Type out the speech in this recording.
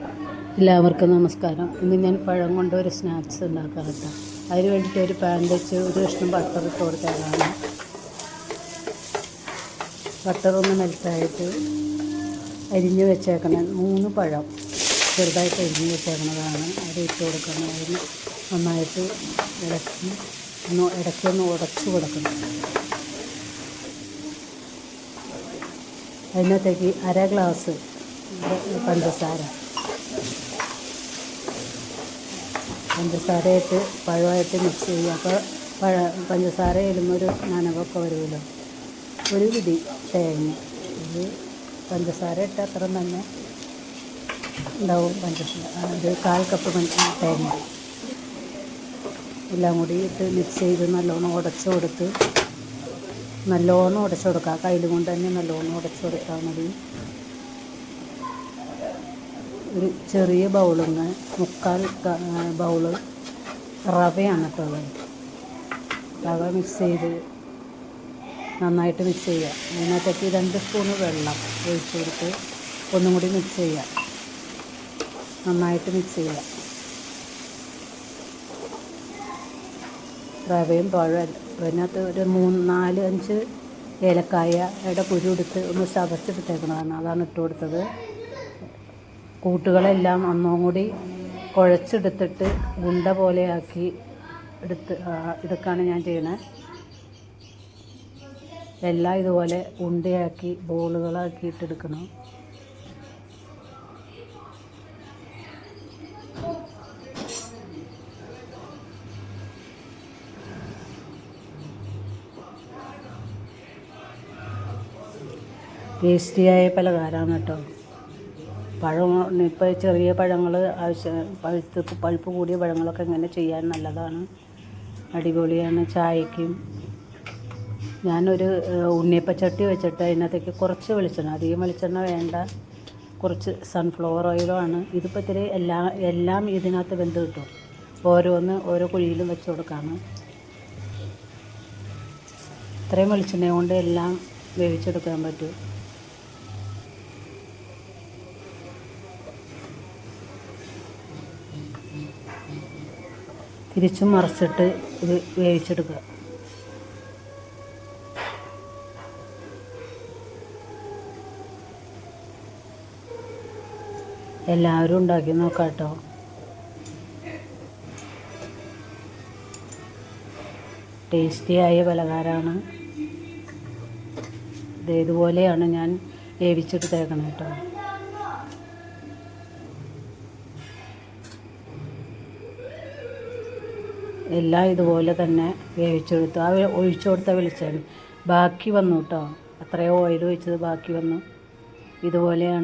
എല്ലാവർക്കും നമസ്കാരം. ഇന്ന് ഞാൻ പഴം കൊണ്ട് ഒരു സ്നാക്സ് ഉണ്ടാക്കാം കേട്ടോ. അതിന് വേണ്ടിയിട്ട് ഒരു പാൻ വെച്ച് ഒരു കഷ്ണം ബട്ടർ ഇട്ട് കൊടുത്തതാണ്. ബട്ടർ ഒന്ന് മെൽറ്റായിട്ട് അരിഞ്ഞ് വെച്ചേക്കണം. മൂന്ന് പഴം ചെറുതായിട്ട് അരിഞ്ഞ് വെച്ചേക്കണതാണ്. അത് ഇട്ട് കൊടുക്കണം. അതിന് നന്നായിട്ട് ഇളക്കി ഒന്ന് ഇടയ്ക്ക് ഒന്ന് ഉടച്ചു കൊടുക്കണം. അതിനകത്തേക്ക് അര ഗ്ലാസ് പഞ്ചസാര. പഞ്ചസാരയിട്ട് പഴമായിട്ട് മിക്സ് ചെയ്യുക അപ്പോൾ പഴ പഞ്ചസാര ഇടുമ്പോൾ ഒരു നനവൊക്കെ വരുമല്ലോ. ഒരു പിടി തേങ്ങ. ഇത് പഞ്ചസാര ഇട്ട അത്ര തന്നെ ഉണ്ടാവും പഞ്ചസാര. ഒരു കാൽ കപ്പ് പഞ്ചസാര തേങ്ങ. എല്ലാം കൂടി ഇട്ട് മിക്സ് ചെയ്ത് നല്ലോണം ഉടച്ചു കൊടുത്ത് നല്ലോണം ഉടച്ചു കൊടുക്കുക കയ്യിൽ കൊണ്ട് തന്നെ നല്ലോണം ഉടച്ചു കൊടുത്താൽ മതി. ഒരു ചെറിയ ബൗളിന്ന് മുക്കാൽ ബൗൾ റവയാണ് കേട്ടോ ഉള്ളത്. റവ മിക്സ് ചെയ്ത് നന്നായിട്ട് മിക്സ് ചെയ്യുക. അതിനകത്തേക്ക് രണ്ട് സ്പൂണ് വെള്ളം ഒഴിച്ചു കൊടുത്ത് ഒന്നും കൂടി മിക്സ് ചെയ്യുക. നന്നായിട്ട് മിക്സ് ചെയ്യുക. റവയും പഴം അതിനകത്ത് ഒരു മൂന്ന് നാല് അഞ്ച് ഏലക്കായയുടെ കുരു എടുത്ത് ഒന്ന് ചതച്ചെടുത്തേക്കണതാണ് അതാണ് ഇട്ട് കൊടുത്തത്. കൂട്ടുകളെല്ലാം ഒന്നും കൂടി കുഴച്ചെടുത്തിട്ട് ഗുണ്ട പോലെയാക്കി എടുത്ത് എടുക്കുകയാണ് ഞാൻ ചെയ്യണത് എല്ലാം ഇതുപോലെ ഉണ്ടയാക്കി ബോളുകളാക്കിയിട്ടെടുക്കണം ടേസ്റ്റിയായ പലഹാരമാണ് കേട്ടോ. പഴം ഇപ്പോൾ ചെറിയ പഴങ്ങൾ ആവശ്യം പഴുത്ത് പഴുപ്പ് കൂടിയ പഴങ്ങളൊക്കെ ഇങ്ങനെ ചെയ്യാൻ നല്ലതാണ്. അടിപൊളിയാണ് ചായക്കും ഞാനൊരു ഉണ്ണിയപ്പച്ചട്ടി വെച്ചിട്ട് അതിനകത്തേക്ക് കുറച്ച് വെളിച്ചെണ്ണ അധികം വെളിച്ചെണ്ണ വേണ്ട. കുറച്ച് സൺഫ്ലവർ ഓയിലോ ആണ്. ഇതിപ്പോൾ ഇത്തിരി എല്ലാ എല്ലാം ഇതിനകത്ത് വെന്ത് കിട്ടും. ഓരോന്ന് ഓരോ കുഴിയിലും വെച്ച് കൊടുക്കാണ്. ഇത്രയും വെളിച്ചെണ്ണ കൊണ്ട് എല്ലാം വേവിച്ചെടുക്കാൻ പറ്റും. തിരിച്ചും മറിച്ചിട്ട് ഇത് വേവിച്ചെടുക്കുക. എല്ലാവരും ഉണ്ടാക്കി നോക്കാട്ടോ. ടേസ്റ്റി ടേസ്റ്റിയായ പലഹാരമാണ്. ഇത് ഇതുപോലെയാണ് ഞാൻ വേവിച്ചെടുത്തേക്കണം കേട്ടോ. എല്ലാം ഇതുപോലെ തന്നെ വേവിച്ചെടുത്തു ആ ഒഴിച്ചു കൊടുത്ത വെളിച്ചെണ്ണ ബാക്കി വന്നു കേട്ടോ. അത്രയോ ഓയിൽ ഒഴിച്ചത് ബാക്കി വന്നു. ഇതുപോലെയാണ്.